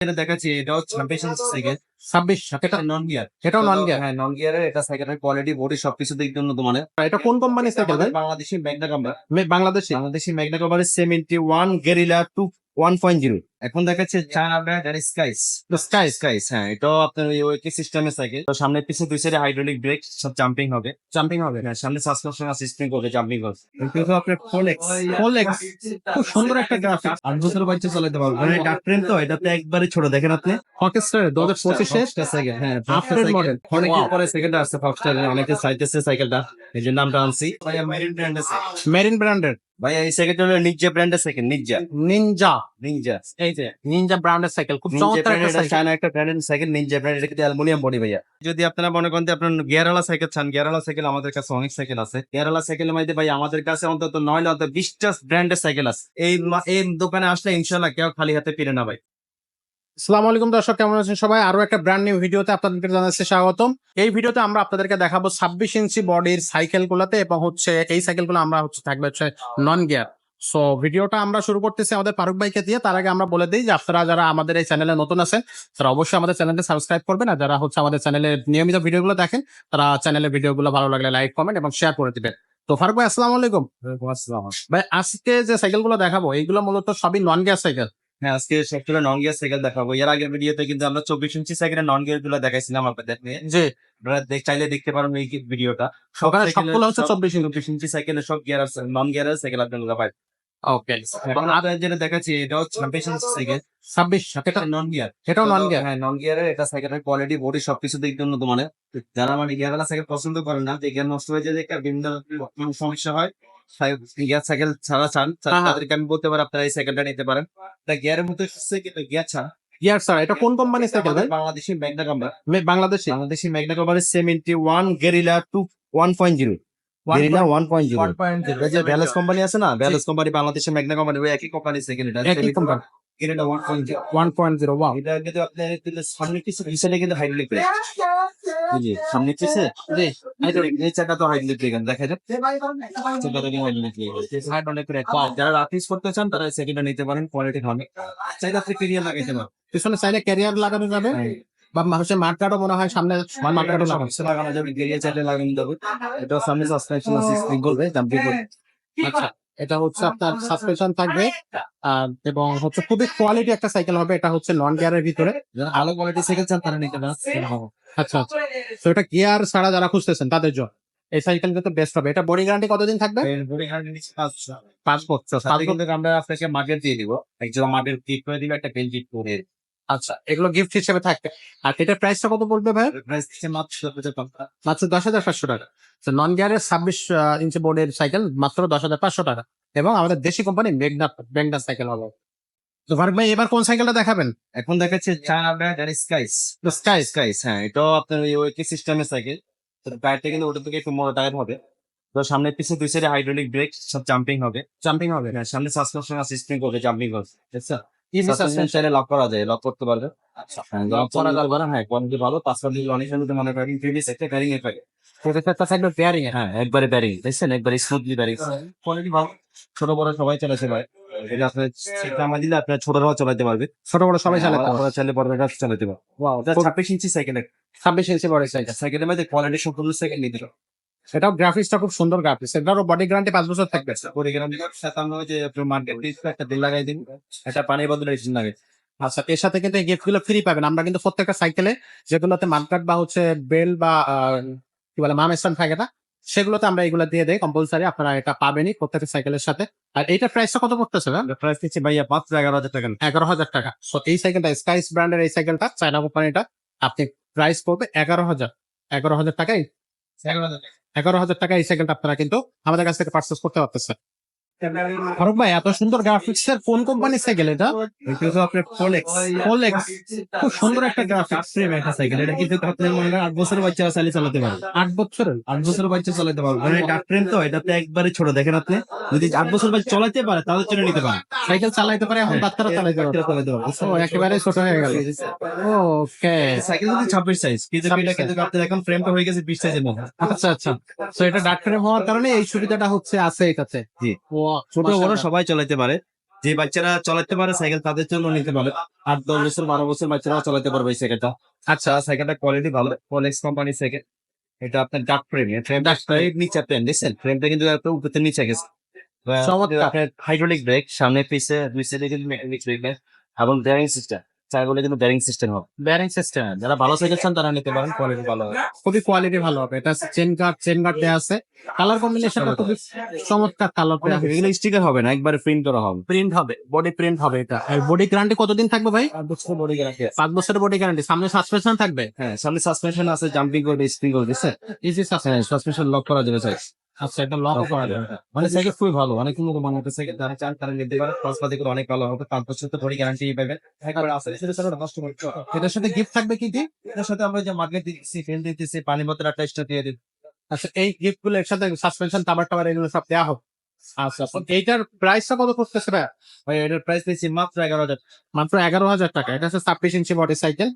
এটা দেখাচ্ছি এটা হচ্ছে সাইকেল ছাব্বিশ এটা নন গিয়ার এটাও নন গিয়ার হ্যাঁ নন গিয়ারের এটা সাইকেলের কোয়ালিটি বডি সবকিছু দিক দিয়ে উন্নত মানের এটা কোন কোম্পানির সাইকেল ভাই? Bangladeshi Magna Camber Bangladeshi? Bangladeshi Magna কাম্বারের seventy one guerrilla two one point zero এখন দেখাচ্ছে চায়না ব্র্যান্ড আর স্কাইস স্কাই স্কাইস হ্যাঁ এটাও আপনার ওই ওয়েকি সিস্টেমের সাইকেল তো সামনে পিছে দুই সাইডে হাইড্রোলিক ব্রেক সব জাম্পিং হবে। জাম্পিং হবে। হ্যাঁ সামনে সাসপেনশন আর সিস্টেম করবে জাম্পিং করবে কিন্তু আপনার ফোলেক্স ফোলেক্স খুব সুন্দর একটা গ্রাফিক্স আট বছর বাচ্চা চালাতে পারবে। মানে ডাক ট্রেন তো এটাতে একবারে ছোট দেখেন আপনি। হকিস্টার দু হাজার পঁচিশে সাইকেল হ্যাঁ After model. অনেকদিন পরে সেকেন্ড আসছে ফক্সটার অনেকে চাইতেছে সাইকেলটা এই জন্য নামটা আনছি। মেরিন ব্র্যান্ডের মেরিন ব্র্যান্ডের ভাইয়া এই সাইকেলটা হলো নিনজা ব্র্যান্ডের সাইকেল নিনজা নিনজা নিনজা এই যে নিনজা ব্র্যান্ডের সাইকেল খুব চমৎকার একটা ব্র্যান্ডের সাইকেল চায়না একটা ব্র্যান্ডের সাইকেল নিনজা ব্র্যান্ড এটা কিন্তু অ্যালুমিনিয়াম বডি ভাইয়া। যদি আপনারা মনে করেন যে আপনার গিয়ারওয়ালা সাইকেল চান গিয়ারওয়ালা সাইকেল আমাদের কাছে অনেক সাইকেল আছে। গিয়ারওয়ালা সাইকেলের মধ্যে ভাই আমাদের কাছে অন্তত নয় অন্তত বিশটা ব্র্যান্ডের সাইকেল আছে। এই এই দোকানে আসলে ইনশাল্লাহ কেউ খালি হাতে ফিরে না ভাই। আসসালামু আলাইকুম দর্শক কেমন আছেন সবাই? আরও একটা ব্র্যান্ড নিউ ভিডিওতে আপনাদেরকে জানাচ্ছি স্বাগতম। এই ভিডিওতে আমরা আপনাদেরকে দেখাবো ছাব্বিশ ইঞ্চি বডির সাইকেল গুলাতে এবং হচ্ছে এই সাইকেলগুলো আমরা হচ্ছে থাকবে হচ্ছে নন গিয়ার সো ভিডিওটা আমরা শুরু করতেছি আমাদের ফারুক ভাইকে দিয়ে। তার আগে আমরা বলে দিই যে আপনারা যারা আমাদের এই চ্যানেলে নতুন আছেন তারা অবশ্যই আমাদের চ্যানেলটি সাবস্ক্রাইব করবেন। আর যারা হচ্ছে আমাদের চ্যানেলের নিয়মিত ভিডিওগুলো দেখেন তারা চ্যানেলের ভিডিওগুলো ভালো লাগলে লাইক কমেন্ট এবং শেয়ার করে দিবেন। তো ফারুক ভাই আসসালামু আলাইকুম। ভাই আজকে যে সাইকেলগুলো দেখাবো এইগুলো মূলত সবই নন গিয়ার সাইকেল হ্যাঁ আজকে সবগুলো নন গিয়ার সাইকেল দেখাবো। এর আগের ভিডিওতে কিন্তু আমরা চব্বিশ ইঞ্চি সাইকেলের নন গিয়ারগুলো দেখাইছিলাম আপনাদের যে আপনারা চাইলে দেখতে পারেন এই ভিডিওটা সকালে সাইকেলের সবগুলো হচ্ছে সব- চব্বিশ ইঞ্চি চব্বিশ ইঞ্চি সাইকেলের সব গিয়ার আছে নন গিয়ারের সাইকেল আপনারা পাবেন ওকে এখন আপনাদের যেটা দেখাচ্ছি এটা হচ্ছে ছাব্বিশ ইঞ্চি সাইকেল ছাব্বিশ এটা নন গিয়ার এটাও নন গিয়ার হ্যাঁ নন গিয়ারের এটা সাইকেলের কোয়ালিটি বডি সবকিছু দিয়ে উন্নত মানের। যারা মানে গিয়ারওয়ালা সাইকেল পছন্দ করেন না যে গিয়ার নষ্ট হয়ে যায় দেখে বিভিন্ন সমস্যা হয় গিয়ার সাইকেল ছাড়া চান হ্যাঁ, হ্যাঁ। তাদেরকে আমি বলতে পারি আপনারা এই সাইকেলটা নিতে পারেন। এটা গিয়ারের মধ্যে কিন্তু গিয়ার ছাড়া। স্যার এটা কোন কোম্পানির সাইকেল ভাই? আমাদের বাংলাদেশি ম্যাগনা কাম্বার মে- Bangladeshi? Bangladeshi Magna কাম্বারের seventy one guerrilla two one point zero guerrilla one point zero যে কোম্পানি আছে না? ব্যালেন্স কোম্পানি বাংলাদেশের ম্যাগনা কোম্পানি ওই একই কোম্পানি সেকেন্ড এটা। একই company. One point zero one point zero wow এটা কিন্তু আপনার কিন্তু সামনে কিছু পিছনে কিন্তু হাইড্রোলিক ব্রেক জি সামনে পিছে জি এই চাকা তো হাইড্রোলিক ব্রেক দেখা যায় ব্রেক যারা রাফিস করতে চান তারা সেকেন্ডটা নিতে পারেন কোয়ালিটি হবে চাইলে আপনি ক্লিয়ার লাগাইতে পারেন পিছনে চাইলে ক্যারিয়ার লাগানো যাবে বা হচ্ছে মাঠগাটও মনে হয় সামনে মাঠগাটও লাগানো যাবে গেরিয়া চাইলে লাগানো যাবে এটা সামনে সাসপেনশন করবে জাম্পিং আচ্ছা এটা হচ্ছে আপনার সাসপেনশন থাকবে। আর এবং হচ্ছে খুবই কোয়ালিটি একটা সাইকেল হবে এটা হচ্ছে নন গিয়ারের ভিতরে। যারা ভালো কোয়ালিটি সাইকেল চান তারা নিতে পারেন। আচ্ছা আচ্ছা। তো এটা গিয়ার ছাড়া যারা খুঁজতেছেন তাদের জন্য। এই সাইকেল কিন্তু বেস্ট হবে। এটা বডি গ্যারান্টি কতদিন থাকবে? পাঁচ বছর। পাঁচ বছর। কিন্তু আমরা আপনাকে মার্কেট দিয়ে দিব। একজন মার্কেট কিট করে দিবে একটা পেন কিট করে আচ্ছা এগুলো গিফট হিসেবে থাকবে। আর এটার প্রাইসটা কত পড়বে ভাই? প্রাইস মাত্র মাত্র দশ হাজার পাঁচশো টাকা। নন গিয়ারের ছাব্বিশ ইঞ্চি বোর্ডের সাইকেল মাত্র দশ হাজার পাঁচশো টাকা। এবং আমাদের দেশি কোম্পানি মেঘনা মেঘনা সাইকেল হবে। তো ফারুক ভাই এবার কোন সাইকেলটা দেখাবেন? এখন দেখাচ্ছে চায়না স্কাইস স্কাই স্কাইস হ্যাঁ এটাও আপনার ওই ওয়েকি সিস্টেমের সাইকেল তো টায়ারটা কিন্তু ওটা থেকে একটু মোটা টায়ার হবে। তো সামনে পিছে দুই সাইডে হাইড্রোলিক ব্রেক সব জাম্পিং হবে। জাম্পিং হবে। হ্যাঁ, সামনে সাসপেনশন আর সিস্টেম করবে জাম্পিং করবে ঠিক আছে ইজি সাসপেনশন চাইলে লক করা যায় লক করতে পারবে আচ্ছা। হ্যাঁ লক করা যাবে। না হ্যাঁ কোয়ালিটি ভালো পাঁচটা দিকে অনেক সময় মনে করেন প্রিভিয়াস একটা ব্যারিং এর পাকে প্রত্যেকটা থাকবে পেয়ারিং হ্যাঁ একবারে ব্যারিং দেখছেন? একবারে স্মুথলি ব্যারিং কোয়ালিটি ভালো ছোট বড় সবাই চালাতে পারে। এটা আপনার দিলে আপনার ছোটরাও চালাতে পারবে। ছোট বড় সবাই চালাতে চাইলে বড় চালাতে পারবে। ওয়াও এটা ছাব্বিশ ইঞ্চি সাইকেল ছাব্বিশ ইঞ্চি বড় সাইকেল সাইকেলের মধ্যে কোয়ালিটি সম্পূর্ণ সাইকেল নিতে এটাও গ্রাফিক্সটা খুব সুন্দর গ্রাফিক্স এটারও বডি গ্যারান্টি পাঁচ বছর থাকবে। পরিগ্রাম সাতান্ন যে মার্কেট একটা দিন লাগাই দিন। একটা পানির বদলে রেজিন লাগে। আচ্ছা এর সাথে কিন্তু এই গিফটগুলো ফ্রি পাবেন। আমরা কিন্তু প্রত্যেকটা সাইকেলে যেগুলোতে মার্কাট বা হচ্ছে বেল বা কি বলে মাম থাকে না সেগুলোতে আমরা এগুলো দিয়ে দেই কম্পালসারি আপনারা এটা পাবেনই প্রত্যেকটা সাইকেলের সাথে। আর এইটার প্রাইসটা কত পড়তেছে প্রাইস দিচ্ছে ভাইয়া মাত্র এগারো হাজার টাকা। এগারো হাজার টাকা। তো এই সাইকেলটা স্কাইস ব্র্যান্ডের এই সাইকেলটা চায়না কোম্পানিটা আপনি প্রাইস পড়বে এগারো হাজার। এগারো হাজার টাকাই এগারো হাজার টাকা। এই সাইকেলটা আপনারা কিন্তু আমাদের কাছ থেকে পার্চেস করতে পারতেছেন। ফারুক ভাই এত সুন্দর গ্রাফিক্স এর কোন কোম্পানির সাইকেল এটা এটা? আপনার ফোলেক্স ফোলেক্স খুব সুন্দর একটা গ্রাফিক্স ফ্রেম একটা সাইকেল এটা কিন্তু আপনার মনে করেন আট বছর বাচ্চা চালিয়ে চালাতে পারবে। আট বছরের? আট বছর বাচ্চা চালাতে পারবে। মানে ডাক ট্রেন তো এটাতে একবারে ছোট দেখেন আপনি। যদি আট বছর বাচ্চা চালাতে পারে তাহলে চলে নিতে পারে। সাইকেল চালাইতে পারে এখন বাচ্চারা চালাইতে পারে বাচ্চারা চালাতে পারবে। ও একেবারে ছোট হয়ে গেল। ওকে সাইকেল কিন্তু ছাব্বিশ সাইজ কিন্তু 26 এটা কিন্তু আপনার এখন ফ্রেমটা হয়ে গেছে বিশ সাইজের মধ্যে। আচ্ছা আচ্ছা। তো এটা ডাক ফ্রেম হওয়ার কারণে এই সুবিধাটা হচ্ছে আছে এটাতে। জি। ও ছোট বড় সবাই চালাইতে পারে। যে বাচ্চারা চালাইতে পারে সাইকেল তাদের জন্য নিতে পারে। আট দশ বছর বারো বছর বাচ্চারা চালাতে পারবে এই সাইকেলটা। আচ্ছা সাইকেলটা কোয়ালিটি ভালো। কলেক্স কোম্পানি সাইকেল। এটা আপনার ডাক ফ্রেম ফ্রেম নিচে ফ্রেম দেখছেন? ফ্রেমটা কিন্তু একটা উপরে নিচে গেছে। হাইড্রোলিক ব্রেক সামনে পিছে দুই সাইডে কিন্তু মেকানিক ব্রেক এবং ড্রাইভিং সিস্টেম চারগুলো কিন্তু ব্যারিং সিস্টেম হবে। ব্যারিং সিস্টেম যারা ভালো সাইকেল চান তারা নিতে পারেন কোয়ালিটি ভালো হবে। খুবই কোয়ালিটি ভালো হবে। এটা চেন গার্ড চেন গার্ড দেওয়া আছে। কালার কম্বিনেশনটা খুবই চমৎকার কালার এগুলো স্টিকার হবে না একবারে প্রিন্ট করা হবে। প্রিন্ট হবে বডি প্রিন্ট হবে এটা। আর বডি গ্যারান্টি কতদিন থাকবে ভাই? বছর বডি গ্যারান্টি পাঁচ বছরের বডি গ্যারান্টি সামনে সাসপেনশন থাকবে? হ্যাঁ সামনে সাসপেনশন আছে জাম্পিং করবে স্প্রিং করবে স্যার ইজি সাসপেনশন লক করা যাবে স্যার আচ্ছা এটা করা যাবে। মানে সাইকেল খুবই ভালো। অনেক উন্নত মানের একটা সাইকেল যারা চান তারা নিতে পারে। খরচপাতি করে অনেক ভালো হবে। পাঁচ বছর তো বডি গ্যারান্টি পাবেন। একবার আছে সেটা ছাড়া নষ্ট করতে এটার সাথে গিফট থাকবে কি কি? এটার সাথে আমরা যে মার্কেট দিচ্ছি ফেল দিতেছি পানি বোতল একটা এক্সট্রা দিয়ে দিই। আচ্ছা এই গিফটগুলো একসাথে সাসপেনশন টাবার টাবার এগুলো সব দেওয়া হবে আচ্ছা আচ্ছা। এইটার প্রাইসটা কত ভাই ভাই এটার প্রাইস দিচ্ছি মাত্র এগারো হাজার। মাত্র এগারো হাজার টাকা। এটা হচ্ছে ছাব্বিশ ইঞ্চি বডি সাইকেল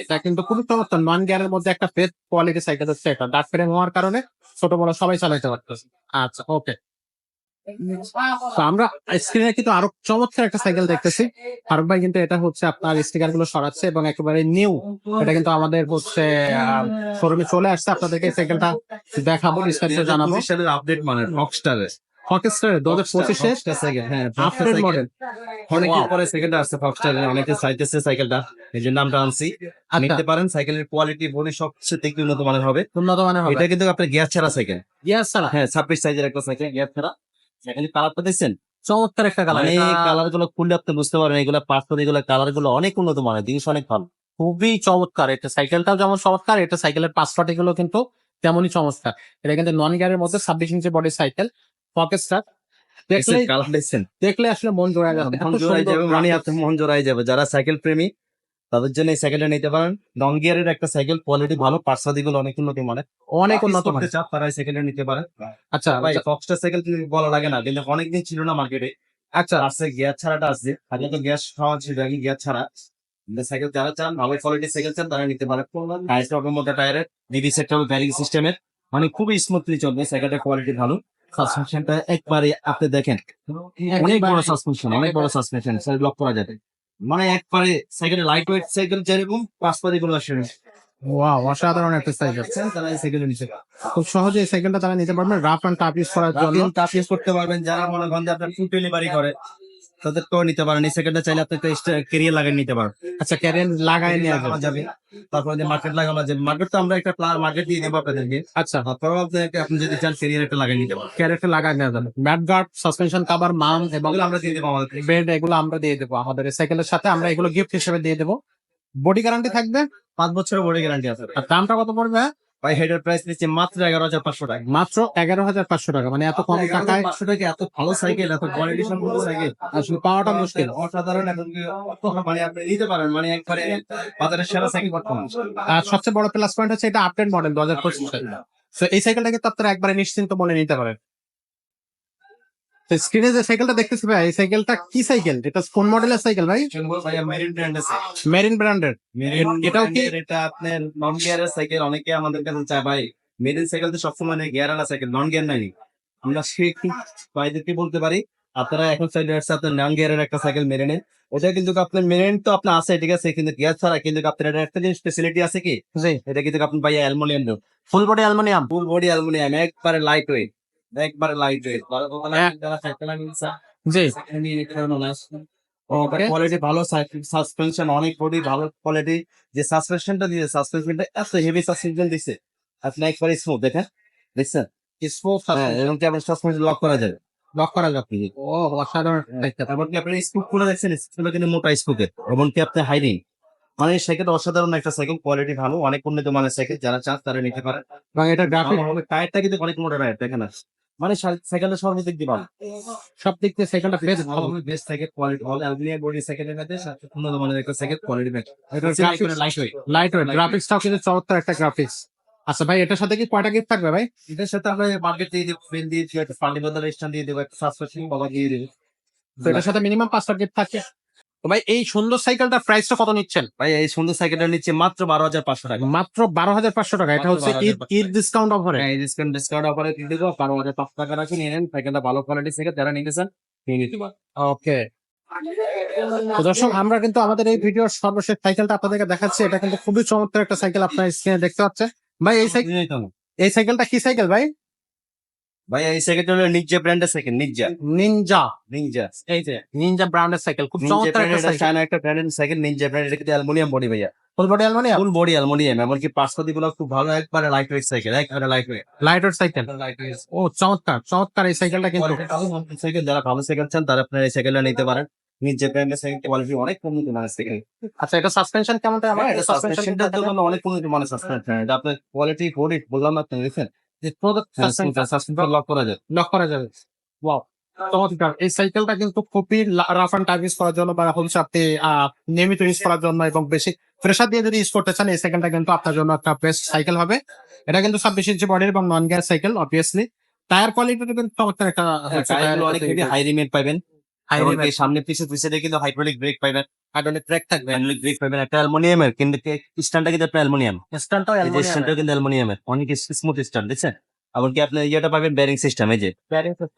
এটা কিন্তু খুবই চমৎকার। নন গিয়ারের মধ্যে একটা বেস্ট কোয়ালিটি সাইকেল হচ্ছে এটা। ডাক ফ্রেম হওয়ার কারণে ছোট বড় সবাই চালাতে পারতেছে। আচ্ছা ওকে আমরা স্ক্রিনে কিন্তু আরও চমৎকার একটা সাইকেল দেখতেছি। ফারুক ভাই কিন্তু এটা হচ্ছে আপনার স্টিকারগুলো সরাচ্ছে এবং একেবারে নিউ এটা কিন্তু আমাদের হচ্ছে শোরুমে চলে আসছে। আপনাদেরকে সাইকেলটা দেখাবো বিস্তারিত জানাব। আপডেট মানে রকস্টারের হকিস্টার দু হাজার পঁচিশে? সাইকেল হ্যাঁ আপডেট মডেল অনেকদিন পরে সেকেন্ডটা আসছে ফক্সটারের অনেকে চাইতেছে সাইকেলটা এই জন্য নামটা আনছি। আচ্ছা। নিতে পারেন সাইকেলের কোয়ালিটি বনে সবচেয়ে দেখতে উন্নত মানের হবে। উন্নত মানের হবে। এটা কিন্তু আপনার গ্যাস ছাড়া সাইকেল স্যার হ্যাঁ ছাব্বিশ সাইজের একটা সাইকেল গ্যাস ছাড়া। সাইকেলের কালারটা দেখছেন? চমৎকার একটা কালার মানে কালারগুলো খুললে আপনি বুঝতে পারবেন এগুলো কালারগুলো অনেক উন্নত মানের জিনিস অনেক ভালো। খুবই চমৎকার। এটা সাইকেলটাও যেমন চমৎকার এটা সাইকেলের পাঁচপাটি গুলো কিন্তু তেমনই চমৎকার। এটা কিন্তু নন গিয়ারের মধ্যে ছাব্বিশ inch body cycle pocket star. দেখলে দেখলে আসলে মন জোড়া যাবে মন জোড়াই যাবে মানে আপনার মন জোড়াই যাবে। যারা সাইকেল প্রেমী তাদের জন্য এই সাইকেলটা নিতে পারেন। গিয়ারের একটা সাইকেল কোয়ালিটি ভালো পার্সাদি গুলো অনেক উন্নত মানের অনেক উন্নত মানের চাপ তারা এই সাইকেলটা নিতে পারে। আচ্ছা ভাই ফক্সটার সাইকেল কিন্তু বলা লাগে না কিন্তু অনেকদিন ছিল না মার্কেটে আচ্ছা। আছে গ্যাস ছাড়াটা আছে আগে তো গ্যাস খাওয়া ছিল আগে গ্যাস ছাড়া। সাইকেল যারা চান ভালো কোয়ালিটির সাইকেল চান তারা নিতে পারে। টায়ার মধ্যে টায়ারের ডিডি সেক্টর ব্যারিং সিস্টেমের মানে খুবই স্মুথলি চলবে সাইকেলটার কোয়ালিটি ভালো। সাসপেনশনটা একবারে আপনি দেখেন। অনেক বড় সাসপেনশন অনেক বড় সাসপেনশন সাইড লক করা যাবে। মানে একবারে সাইকেলের লাইট ওয়েট সাইকেল যেরকম পাঁচ পাতি গুলো আসে ওয়াও অসাধারণ একটা সাইকেল তারা এই সাইকেল নিতে খুব সহজে এই সাইকেলটা তারা নিতে পারবেন রাফ অ্যান্ড টাফ ইউজ করার জন্য। টাফ ইউজ করতে পারবেন যারা মনে করেন যে আপনার ফুড ডেলিভারি করে। তাদেরকেও নিতে পারেন। এই সেকেন্ডটা চাইলে আপনি একটা কেরিয়ার লাগিয়ে নিতে পারেন। আচ্ছা ক্যারিয়ার লাগাই নেওয়া যাবে। তারপরে যে মার্কেট লাগানো যাবে। মার্কেট তো আমরা একটা মার্কেট দিয়ে দেবো আপনাদেরকে। আচ্ছা। তারপরেও আপনি আপনি যদি চান কেরিয়ার একটা লাগিয়ে নিতে পারেন। ক্যারিয়ারটা লাগাই নেওয়া যাবে। ম্যাট গার্ড সাসপেনশন কাভার মাম এবং আমরা দিয়ে দেবো আমাদের বেড এগুলো আমরা দিয়ে দেবো আমাদের সাইকেলের সাথে। আমরা এগুলো গিফট হিসেবে দিয়ে দেবো। বডি গ্যারান্টি থাকবে? পাঁচ বছরের বড় গ্যারান্টি আছে। আর দামটা কত পড়বে? ভাই হেডের প্রাইস নিচ্ছে মাত্র এগারো হাজার পাঁচশো টাকা। মাত্র এগারো হাজার পাঁচশো টাকা মানে এত কম টাকায় পাঁচশো টাকা এত ভালো সাইকেল এত কোয়ালিটি সম্পূর্ণ সাইকেল আসলে পাওয়াটা মুশকিল। অসাধারণ এখন মানে আপনি নিতে পারেন মানে একবারে বাজারের সেরা সাইকেল বর্তমান আর সবচেয়ে বড় প্লাস পয়েন্ট হচ্ছে এটা আপডেট মডেল দু হাজার পঁচিশ এই সাইকেলটা কিন্তু আপনারা একবারে নিশ্চিন্ত মনে নিতে পারেন। স্ক্রিনে যে সাইকেলটা দেখতেছি ভাই এই সাইকেলটা কি সাইকেল এটা কোন মডেলের সাইকেল ভাই? মেরিন ব্র্যান্ড মেরিন ব্র্যান্ডের এটাও কি- এটা আপনার নন গিয়ারের সাইকেল অনেকে আমাদের কাছে চায় ভাই মেরিন সাইকেল তো সবসময় গিয়ার আলা সাইকেল নন গিয়ার নাই। আমরা একটু ভাইদেরকে বলতে পারি আপনারা এখন সাইড আসছে আপনার নন গিয়ারের একটা সাইকেল মেরিনের ওটা কিন্তু আপনার মেরিন তো আপনার আছে ঠিক আছে কিন্তু গিয়ার ছাড়া কিন্তু আপনার এটা একটা জিনিস ফেসিলিটি আছে কি? এটা কিন্তু আপনি ভাইয়া aluminium full body aluminium full body aluminium একবারে লাইট ওয়েট একবারে লাইট ওয়েট হ্যাঁ। জি কোয়ালিটি ভালো সাসপেনশন অনেক বডি ভালো কোয়ালিটি যে সাসপেনশনটা দিয়েছে সাসপেনশনটা এত হেভি সাসপেনশন দিছে আপনি একবারে স্মুথ দেখেন দেখছেন স্মুথ হ্যাঁ এরকম সাসপেনশন লক করা যাবে লক করা যাবে ও অসাধারণ এমনকি আপনার স্পুকগুলো দেখছেন স্পুকগুলো কিন্তু মোটা স্পুকের এমনকি আপনি হাইরিং মানে সাইকেল অসাধারণ একটা সাইকেল কোয়ালিটি ভালো অনেক উন্নত মানের সাইকেল যারা চান তারা নিতে পারে এবং এটা গ্রাফিক টায়ারটা কিন্তু অনেক মোটা টায়ার দেখেন মানে সাইকেলটা সর্বদিক দিয়ে ভালো। সব দিক দিয়ে সাইকেলটা বেশ ভালো। বেস্ট সাইকেল কোয়ালিটি ভালো অ্যালুমিনিয়াম বডি সাইকেলের মধ্যে সাথে উন্নত মানের একটা সাইকেল কোয়ালিটি ব্যাক এটা লাইট ওয়েট লাইট ওয়েট গ্রাফিক্সটাও কিন্তু চমৎকার একটা গ্রাফিক্স আচ্ছা ভাই এটার সাথে কি কয়টা গিফট থাকবে ভাই? এটার সাথে আমরা মার্কেট দিয়ে দেবো পেন দিয়ে দিবো একটা ফান্ডি বদল স্ট্যান্ড দিয়ে দেবো একটা সাসপেনশন বাবা দিয়ে দেবো। তো এটার সাথে মিনিমাম পাঁচটা গিফট থাকে। তো ভাই এই সুন্দর সাইকেলটার প্রাইসটা কত নিচ্ছেন? ভাই এই সুন্দর সাইকেলটা নিচ্ছে মাত্র বারো হাজার পাঁচশো টাকা। মাত্র বারো হাজার পাঁচশো টাকা এটা হচ্ছে ঈদ ডিসকাউন্ট অফারে হ্যাঁ এই ডিসকাউন্ট ডিসকাউন্ট অফারে দিয়ে দেবো। বারো হাজার পাঁচশো টাকা রাখি নিয়ে নেন। সাইকেলটা ভালো কোয়ালিটি সাইকেল যারা নিতে চান নিয়ে নিতে ওকে তো দর্শক আমরা কিন্তু আমাদের এই ভিডিওর সর্বশেষ সাইকেলটা আপনাদেরকে দেখাচ্ছি। এটা কিন্তু খুবই চমৎকার একটা সাইকেল আপনার স্ক্রিনে দেখতে পাচ্ছেন। ভাই এই সাইকেল এই সাইকেলটা কি সাইকেল ভাই? ভাই এই সাইকেলটা হলো নিনজা ব্র্যান্ডের সাইকেল নিনজা নিনজা নিনজা এই যে নিনজা ব্র্যান্ডের সাইকেল খুব চমৎকার একটা সাইকেল চায়না একটা ব্র্যান্ডের সাইকেল নিনজা ব্র্যান্ডের এটা কিন্তু অ্যালুমিনিয়াম বডি ভাইয়া। Full body aluminium full body aluminium এমনকি গুলো খুব ভালো একবারে লাইট ওয়েট সাইকেল একবারে লাইট ওয়েট লাইট ওয়েট ও চমৎকার চমৎকার এই সাইকেলটা কিন্তু। সাইকেল যারা ভালো সাইকেল চান তারা আপনার এই সাইকেলটা নিতে পারেন। নিনজা ব্র্যান্ডের সাইকেল কোয়ালিটি অনেক উন্নত মানের সাইকেল আচ্ছা এটা সাসপেনশন কেমন? আমার হ্যাঁ, এটা অনেক উন্নত মানের সাসপেনশন এটা আপনার কোয়ালিটি বললাম আপনি সাসপেনশন লক করা লক করা যাবে। ওয়াও চমৎকার। এই সাইকেলটা কিন্তু খুবই রাফ অ্যান্ড ইউজ করার জন্য বা হচ্ছে আপনি নিয়মিত ইউজ করার জন্য এবং বেশি প্রেশার দিয়ে যদি ইউজ করতে চান এই সাইকেলটা কিন্তু আপনার জন্য একটা বেস্ট সাইকেল হবে। এটা কিন্তু ছাব্বিশ ইঞ্চি বডির এবং non gas cycle obviously tyre quality কিন্তু চমৎকার একটা অনেক হাই রিমেট পাবেন। এমনকি সামনে পিছে পিছে দিয়ে কিন্তু হাইড্রোলিক ব্রেক hydraulic brake থাকবে। হাইড্রোলিক ব্রেক একটা অ্যালুমিনিয়ামের কিন্তু স্ট্যান্ডটা কিন্তু অ্যালুমিনিয়াম স্ট্যান্ডটাও অ্যালুমিনিয়াম কিন্তু অ্যালুমিনিয়ামের অনেক স্মুথ স্ট্যান্ড দেখছেন? এমনকি আপনি ইয়েটা পাবেন ব্যারিং সিস্টেম এই যে।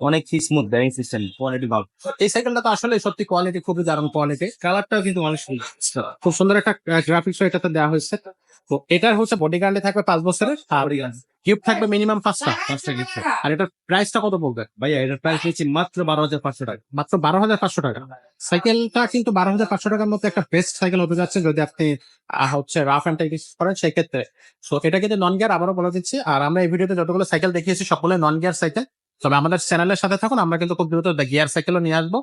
অনেক স্মুথ ব্যারিং সিস্টেম কোয়ালিটি ভালো এই সাইকেলটা তো আসলে সত্যি কোয়ালিটি খুবই দারুণ কোয়ালিটি কালারটাও কিন্তু অনেক সুন্দর। খুব সুন্দর একটা গ্রাফিক্স এটাতে দেওয়া হয়েছে। তো এটার হচ্ছে বডি গার্ডে থাকবে পাঁচ বছরের। আর গিফট থাকবে মিনিমাম পাঁচটা পাঁচটা আছে। আর এটার প্রাইসটা কত পড়বে ভাইয়া এটার প্রাইস হচ্ছে মাত্র বারো হাজার পাঁচশো টাকা। মাত্র বারো হাজার পাঁচশো টাকা। সাইকেলটা কিন্তু বারো হাজার পাঁচশো টাকার মধ্যে একটা বেস্ট সাইকেল হতে যাচ্ছে যদি আপনি হচ্ছে রাফ অ্যান্ড টাইপ করেন সেই ক্ষেত্রে। তো এটা কিন্তু নন গিয়ার আবারও বলে দিচ্ছি। আর আমরা এই ভিডিওতে যতগুলো সাইকেল দেখিয়েছি সকলে নন গিয়ার সাইকেল তবে আমাদের চ্যানেলের সাথে থাকুন আমরা কিন্তু খুব দ্রুত গিয়ার সাইকেলও নিয়ে আসব।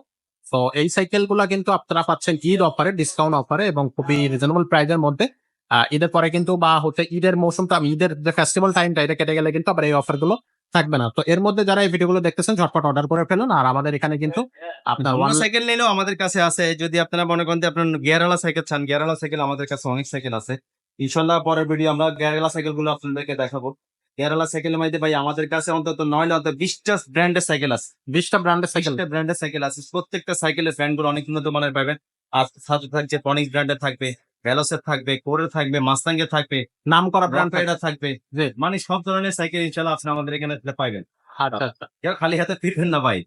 তো এই সাইকেলগুলা কিন্তু আপনারা পাচ্ছেন ঈদ অফারে ডিসকাউন্ট অফারে এবং খুবই রিজনেবল প্রাইসের মধ্যে। ঈদের পরে কিন্তু বা হচ্ছে ঈদের মৌসুমটা ঈদের যে ফেস্টিভ্যাল টাইমটা এটা কেটে গেলে কিন্তু আবার এই অফারগুলো থাকবে না। তো এর মধ্যে যারা এই ভিডিওগুলো দেখতেছেন ঝটপট অর্ডার করে ফেলুন। আর আমাদের এখানে কিন্তু আপনার সাইকেল নিলেও আমাদের কাছে আছে। যদি আপনারা মনে করেন আপনার গিয়ারওয়ালা সাইকেল চান গিয়ারওয়ালা সাইকেল আমাদের কাছে অনেক সাইকেল আছে। ইনশাল্লাহ পরের ভিডিও আমরা গিয়ারওয়ালা সাইকেলগুলো আপনাদেরকে দেখাবো। গিয়ারওয়ালা সাইকেলের মধ্যে ভাই আমাদের কাছে অন্তত নয় অন্তত বিশটা ব্র্যান্ডের সাইকেল আছে। বিশটা ব্র্যান্ডের সাইকেল ব্র্যান্ডের সাইকেল আছে। প্রত্যেকটা সাইকেলের ব্র্যান্ডগুলো অনেক উন্নত মানের পাবেন। আর সাথে থাকছে পনিক ব্র্যান্ডের থাকবে। ভ্যালোসের থাকবে কোরের থাকবে মাস্তাঙ্গের থাকবে নাম করা ব্র্যান্ড রাইডার থাকবে। মানে সব ধরনের সাইকেল ইনশাল্লাহ আপনি আমাদের এখানে পাইবেন। আচ্ছা আচ্ছা। কেউ খালি হাতে ফিরবেন না ভাই।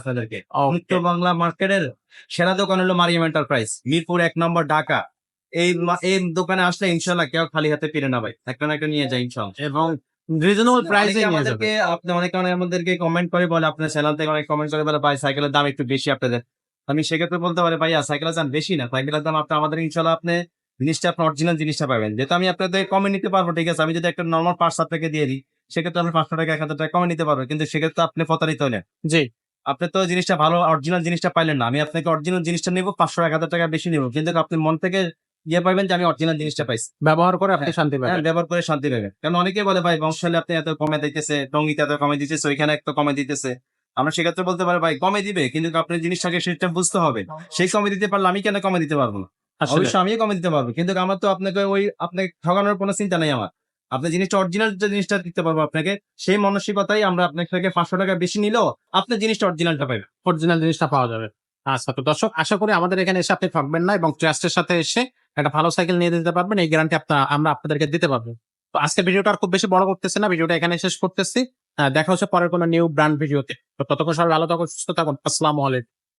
আপনাদেরকে। উত্তর বাংলা মার্কেটের সেরা দোকান হলো মারিয়াম এন্টারপ্রাইজ মিরপুর এক নম্বর ঢাকা। এই এই দোকানে আসলে ইনশাল্লাহ কেউ খালি হাতে ফিরে না ভাই। একটা না একটা নিয়ে যায় ইনশাল্লাহ এবং রিজনেবল প্রাইসে আমাদেরকে আপনি অনেকে অনেক আমাদেরকে কমেন্ট করে বলে আপনার চ্যানেল থেকে অনেক কমেন্ট করে বলে ভাই সাইকেলের দাম একটু বেশি আপনাদের। আমি সেক্ষেত্রে বলতে পারি ভাইয়া সাইকেলের দাম বেশি না। সাইকেলের দাম আপনি আমাদের ইনশাল্লাহ আপনি জিনিসটা আপনি অরিজিনাল জিনিসটা পাবেন। যেহেতু আমি আপনাদের কমে নিতে পারব ঠিক আছে? আমি যদি একটা নর্মাল পাঁচ আপনাকে দিয়ে দিই সেক্ষেত্রে আপনি পাঁচশো টাকা এক হাজার টাকা কমে নিতে পারব। কিন্তু সেক্ষেত্রে আপনি প্রতারিত হলেন। জি। আপনি তো জিনিসটা ভালো অরিজিনাল জিনিসটা পাইলেন না। আমি আপনাকে অরিজিনাল জিনিসটা নিবো পাঁচশো এক হাজার টাকা বেশি নিবো। কিন্তু আপনি মন থেকে ইয়ে পাইবেন যে আমি অরিজিনাল জিনিসটা পাইছি। ব্যবহার করে আপনি শান্তি হ্যাঁ পাবেন ব্যবহার করে শান্তি পাবেন। কারণ অনেকে বলে ভাই বংশালে আপনি এত কমে দিতেছে টঙ্গিতে এত কমে দিতেছে ওইখানে এত কমে দিতেছে। আমরা সেক্ষেত্রে বলতে পারি ভাই কমে দিবে কিন্তু আপনার জিনিসটাকে সেটা বুঝতে হবে। সেই কমে দিতে পারলে আমি কেন কমে দিতে পারব না? অবশ্যই আমিও কমে দিতে পারব কিন্তু আমার তো আপনাকে ওই আপনাকে ঠকানোর কোনো চিন্তা নেই আমার। আপনি জিনিসটা অরিজিনাল যে জিনিসটা দিতে পারব আপনাকে সেই মানসিকতাই আমরা আপনার থেকে পাঁচশো টাকা বেশি নিলেও আপনি জিনিসটা অরিজিনালটা পাবেন। অরিজিনাল জিনিসটা পাওয়া যাবে। আচ্ছা তো দর্শক আশা করি আমাদের এখানে এসে আপনি ঠকবেন না এবং ট্রাস্টের সাথে এসে একটা ভালো সাইকেল নিয়ে দিতে পারবেন। এই গ্যারান্টি আপনার আমরা আপনাদেরকে দিতে পারব। তো আজকে ভিডিওটা আর খুব বেশি বড় করতেছে না ভিডিওটা এখানে শেষ করতেছি। দেখা হচ্ছে পরের কোনো নিউ ব্র্যান্ড ভিডিওতে তো ততক্ষণ সবাই ভালো থাকুন, সুস্থ থাকুন। আসসালামু আলাইকুম।